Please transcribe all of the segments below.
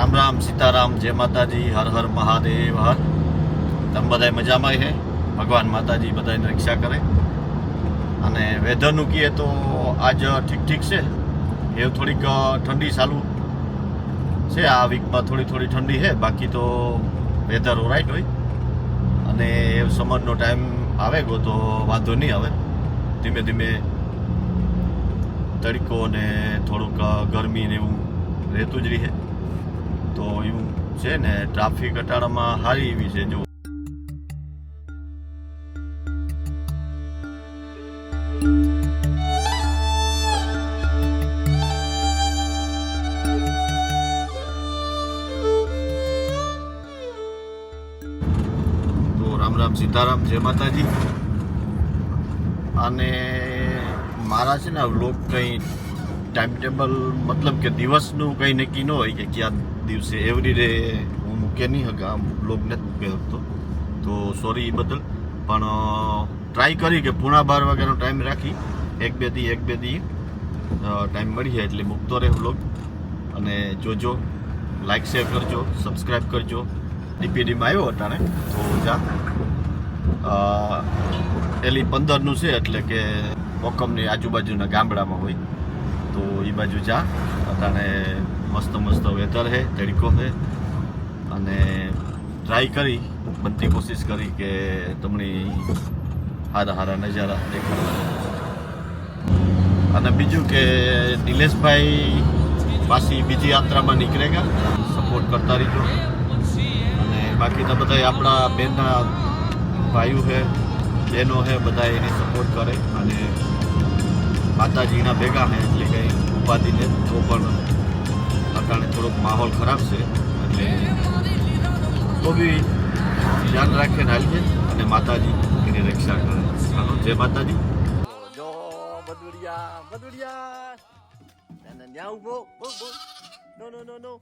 રામ રામ સીતારામ, જય માતાજી, હર હર મહાદેવ, હર. તમે બધા મજામાં છે ભગવાન માતાજી બધાને રક્ષા કરે. અને વેધરનું કહીએ તો આજ ઠીક ઠીક છે. એ થોડીક ઠંડી ચાલુ છે. આ વીકમાં થોડી થોડી ઠંડી છે. બાકી તો વેધર ઓરાઈટ હોય. અને એ સમરનો ટાઈમ આવે ગયો તો વાંધો નહીં આવે. ધીમે ધીમે તડકો ને થોડુંક ગરમી ને એવું રહેતું જ રહે. તો એવું છે ને ટ્રાફિક અટાણામાં સારી એવી છે, જો. રામ સીતારામ, જય માતાજી. અને મારા છે ને લોક કંઈ ટાઈમ ટેબલ મતલબ કે દિવસનું કંઈ નક્કી ન હોય કે ક્યાં દિવસે એવરી ડે હું મૂકે નહીં હકા બ્લોગ નથી મૂકે શકતો તો સોરી એ બદલ. પણ ટ્રાય કરી કે પૂણા બાર વાગ્યાનો ટાઈમ રાખી. એક બે દી, એક બે દી ટાઈમ મળી જાય એટલે મૂકતો રહે બ્લોગ અને જોજો લાઈક શેર કરજો સબસ્ક્રાઈબ કરજો. ડીપીડીમાં આવ્યો અટાણે તો જા. એલી પંદરનું છે એટલે કે મોકમની આજુબાજુના ગામડામાં હોય. તો એ બાજુ જા અટાણે મસ્ત મસ્ત વેધર છે તડકો છે અને ટ્રાય કરી બનતી કોશિશ કરી કે તમને સારા સારા નજારા દેખાડવા અને બીજું કે નિલેશભાઈ પાછી બીજી યાત્રામાં નીકળેગા સપોર્ટ કરતા રહીજો અને બાકી તો બધા આપણા બેનના ભાઈઓ છે બહેનો છે બધા એને સપોર્ટ કરે અને માતાજીના ભેગા છે ઉપાધિ ને તો પણ અટાણે થોડોક માહોલ ખરાબ છે. એટલે તો બી ધ્યાન રાખીને હાલીએ અને માતાજી એની રક્ષા કરે. ચાલો જય માતાજી. જો બદુડિયા બદુડિયા ત્યાં ઊભો નો નો નો નો.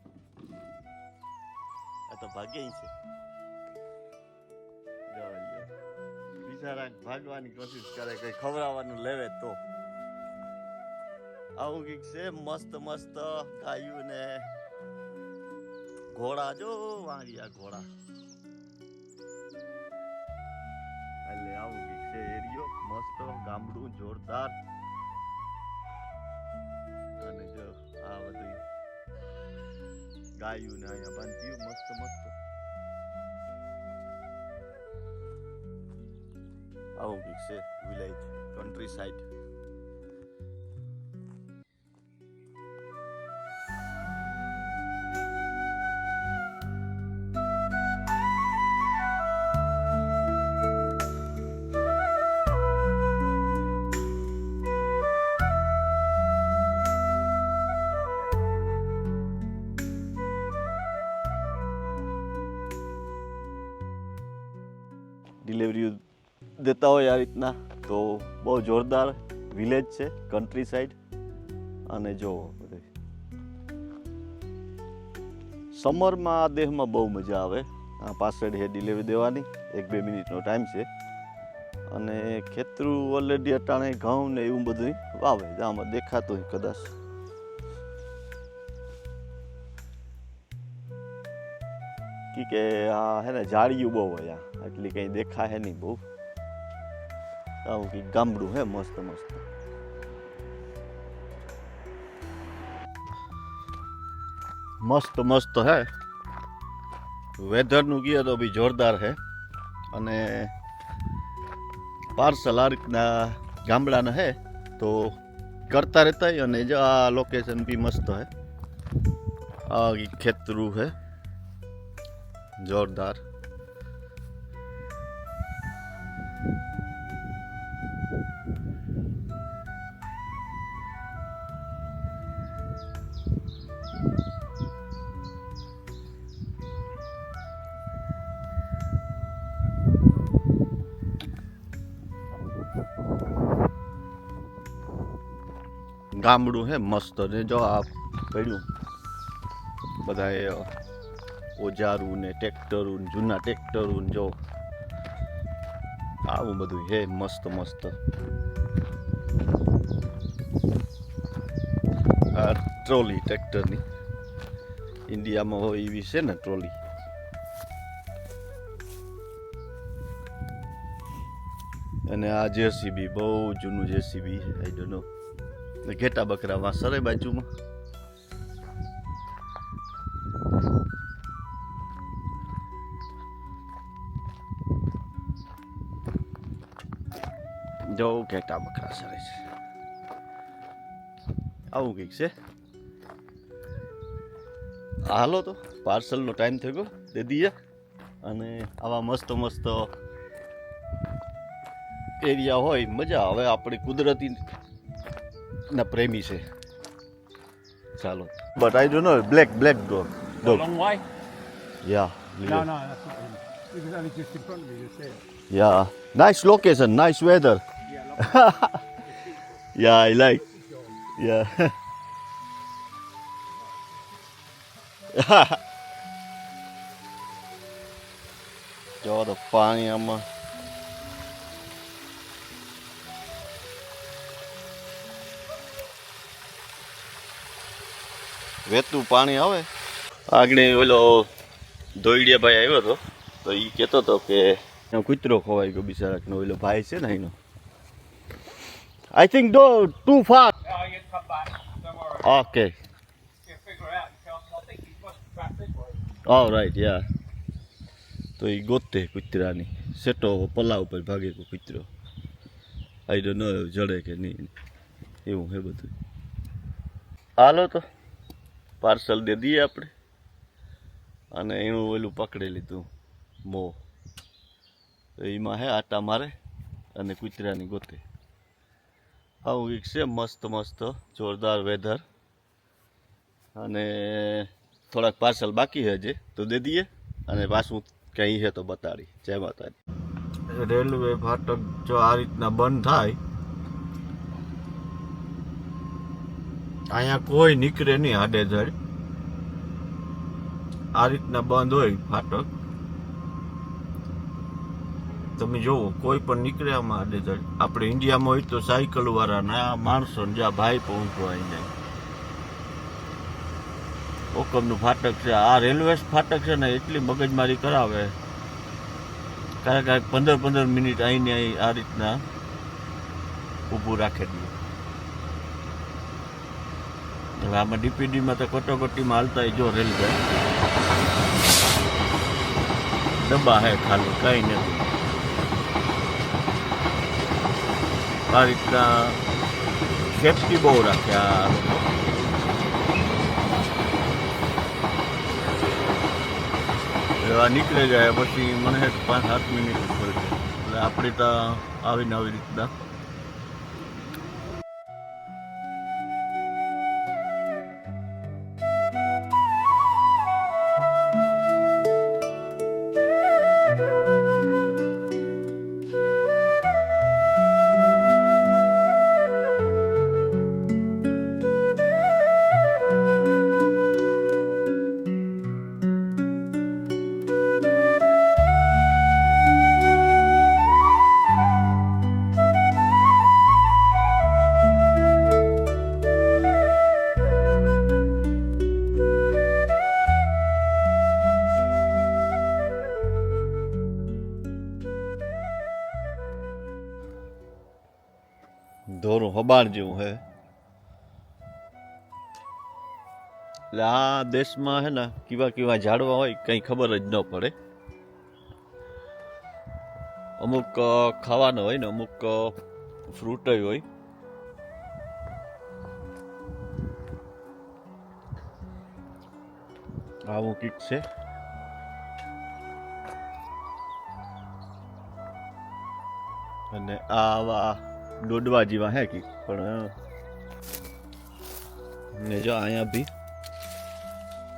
આ તો ભાગ્ય છે. બિચારા ભાગવાની કોશિશ કરે, કઈ ખવડાવવાનું લેવે તો. આવું કંઈક છે, મસ્ત મસ્ત ગાયું ને ઘોડા જો વાંગ્યા ઘોડા. એટલે આવું કંઈક છે, એરિયો, મસ્ત, ગામડું, જોરદાર. અને જો આ બધું ગાયું ને અહીંયા બાંધ્યું, મસ્ત મસ્ત. આવું કંઈક છે, વિલેજ કન્ટ્રી સાઈડ ડિલિવરી દેતા હોય આ રીતના, તો બહુ જોરદાર વિલેજ છે કન્ટ્રી સાઈડ અને જો સમરમાં આ દેહમાં બહુ મજા આવે. આ પાછળ હે ડિલિવરી દેવાની. એક બે મિનિટનો ટાઈમ છે. અને ખેતરું ઓલરેડી અટાણે ઘઉં ને એવું બધું વાવે. આમાં દેખાતું કદાચ. કી આ હે ને જાળિયું બહુ હોય આ. એટલી કંઈ દેખાય નહીં બહુ. આવું કંઈક ગામડું હે મસ્ત મસ્ત. મસ્ત મસ્ત હે. વેધરનું કહીએ તો બી જોરદાર હે. અને પાર્સલ આ ગામડાના હે. તો કરતા રહેતા અને જ આ લોકેશન બી મસ્ત હે. આ ખેતરું હે. જોરદાર. ગામડું હે મસ્ત ને જો આ પડ્યું. બધા એ ઓજારું ને ટ્રેક્ટરું જૂના ટ્રેક્ટરું જો આવું બધું હે મસ્ત મસ્ત. આ ટ્રોલી ટ્રેક્ટરની. ઇન્ડિયામાં હોય એવી છે ને ટ્રોલી. અને આ જેસીબી, બહુ જૂનું જેસીબી આઈ ડોન્ટ નો ઘેટા બકરામાં સરે બાજુમાં. જો ઘેટા બકરા સરે છે. આવું કંઈક છે? હાલો તો પાર્સલનો ટાઈમ થઈ ગયો દે દઈએ અને આવા મસ્ત મસ્ત એરિયા હોય મજા આવે. આપણી કુદરતી ના પ્રેમી છે. ચાલો. But I don't know black black dog A dog long way? Yeah No, no, that's not him. He was only just in front of me, you see. It. Yeah nice location nice weather Yeah, long yeah I like yeah જો તો પાણી આમાં વેતું પાણી આવે આગળ ઓલો દોઈડિયા ભાઈ આવ્યો હતો તો એ કહેતો હતો કે એનો કૂતરો ખોવાઈ ગયો બિચારાકનો ઓલો ભાઈ છે ને એનો I think do too far Oh, you come back. Don't worry. Okay You'll figure it out. Yourself. I think he's pushed back this way. All right yeah તો એ ગોતે કુતરાની. સેટો પલ્લા ઉપર ભાગે કુતરો કૂતરો. આઈ ડો નો જડે કે નહીં. એવું હે બધું. હાલો તો પાર્સલ દે દઈએ આપણે. અને એનું ઓલું પકડી લીધું મો. તો એમાં હે આટા મારે અને કૂતરાની ગોતે. આવું એક છે, મસ્ત મસ્ત, જોરદાર વેધર અને થોડાક પાર્સલ બાકી છે હજી, તો દે દઈએ. અને પાછું કંઈ છે તો બતાડી. જય માતાજી. રેલવે ફાટક જો આ રીતના બંધ થાય, અહીંયા કોઈ નીકળે નહીં આડેધડ. આ રીતના બંધ હોય ફાટક. તમે જોવો, કોઈ પણ નીકળે આમાં આડેધડ આપણે ઇન્ડિયામાં હોય તો સાયકલ વાળા ના માણસો ને જ્યાં ભાઈ પહોંચવા જાય. ઓકમનું ફાટક છે. આ રેલવે ફાટક છે ને, એટલી મગજમારી કરાવે. કારણ કે પંદર પંદર મિનિટ આવીને અહીં આ રીતના ઊભું રાખેલું હવે આમાં ડીપીડીમાં તો કટોકટીમાં હાલતા જો રેલવે. ડબ્બા હે ખાલી, કંઈ નથી. આ રીતના સેફટી બહુ રાખે આ એવા નીકળે જાય, પછી મને પાંચ સાત મિનિટ પડે એટલે આપણે તો આવીને આવી રીતના. ધોરું હબાણ જેવું હે. એટલે આ દેશમાં હે ને કેવા કેવા ઝાડવા હોય કંઈ ખબર જ ન પડે. અમુક ખાવાના હોય ને અમુક ફ્રૂટ હોય. આવું કીક છે. અને આવા દોડવા જેવા હે કે પણ ને જો અહીંયા બી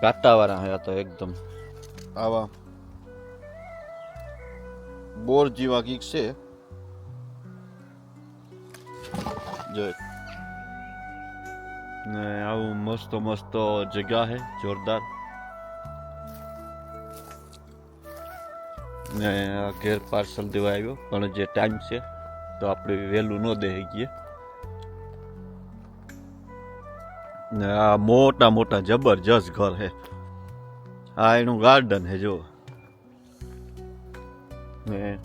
કાંટાવાળા હે તો એકદમ. આવા બોર જેવા કીક છે. જો ને આવું મસ્ત મસ્ત જગ્યા હે જોરદાર. ને ઘેર પાર્સલ દેવા આવ્યો પણ જે ટાઈમ છે તો આપણે વહેલું ન દે શકીએ ને આ મોટા મોટા જબરજસ્ત ઘર હે આ એનું ગાર્ડન હે જો ને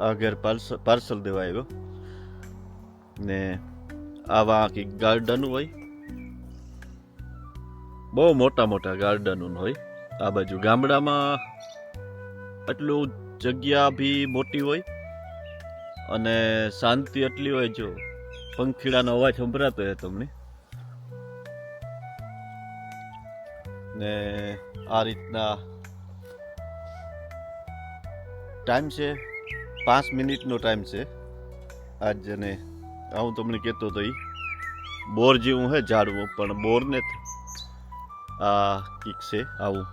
આ ઘેર પાર્સલ પાર્સલ દેવા આવ્યો. ને આવા કંઈક ગાર્ડન હોય. બહુ મોટા મોટા ગાર્ડન હોય. આ બાજુ ગામડામાં આટલું જગ્યા બી મોટી હોય. અને શાંતિ એટલી હોય જો, પંખીડાનો અવાજ સંભળાતો હોય તમને. ને આ રીતના ટાઈમ છે, પાંચ મિનિટનો ટાઈમ છે. આજ ને આ હું તમને કહેતો હતો એ બોર જેવું હે ઝાડવું, પણ બોરને આ કીક છે આવું.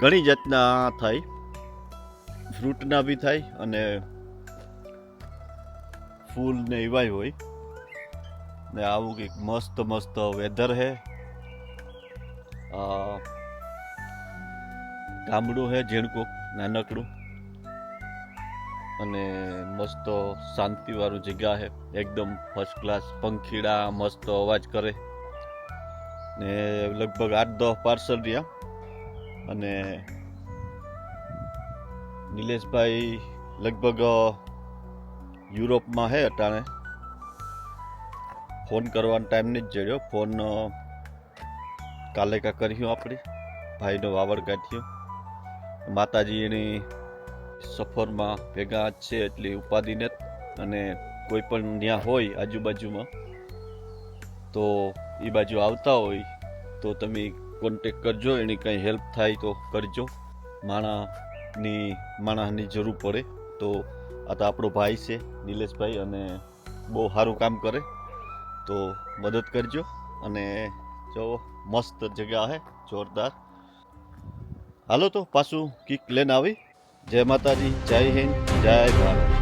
ઘણી જાતના થાય, ફ્રૂટના બી થાય અને ફૂલ ને એવાય હોય. ને આવું કંઈક મસ્ત મસ્ત વેધર હે. ગામડું હે, ઝીણકું, નાનકડું. અને મસ્ત શાંતિવાળું જગ્યા હે. એકદમ ફર્સ્ટ ક્લાસ પંખીડા, મસ્ત અવાજ કરે. ને લગભગ આઠ, દસ પાર્સલ રહ્યા. અને નિલેશભાઈ લગભગ યુરોપમાં હે અટાણે. ફોન કરવાનો ટાઈમ નહીં જ જડ્યો. ફોન કાલે કા કર્યું આપણે ભાઈનો વાવર કાઢ્યો માતાજી એની સફરમાં ભેગા છે એટલી ઉપાધિને અને કોઈ પણ ત્યાં હોય આજુબાજુમાં, તો એ બાજુ આવતા હોય, તો તમે કોન્ટેક કરજો. એની કંઈ હેલ્પ થાય તો કરજો. માણાની માણસની જરૂર પડે તો આ તો આપણો ભાઈ છે, નિલેશભાઈ, અને બહુ સારું કામ કરે. તો મદદ કરજો, અને જો મસ્ત જગ્યા હે, જોરદાર. હાલો તો પાછું કિક લઈને આવી. જય માતાજી, જય હિન્દ, જય ભારત.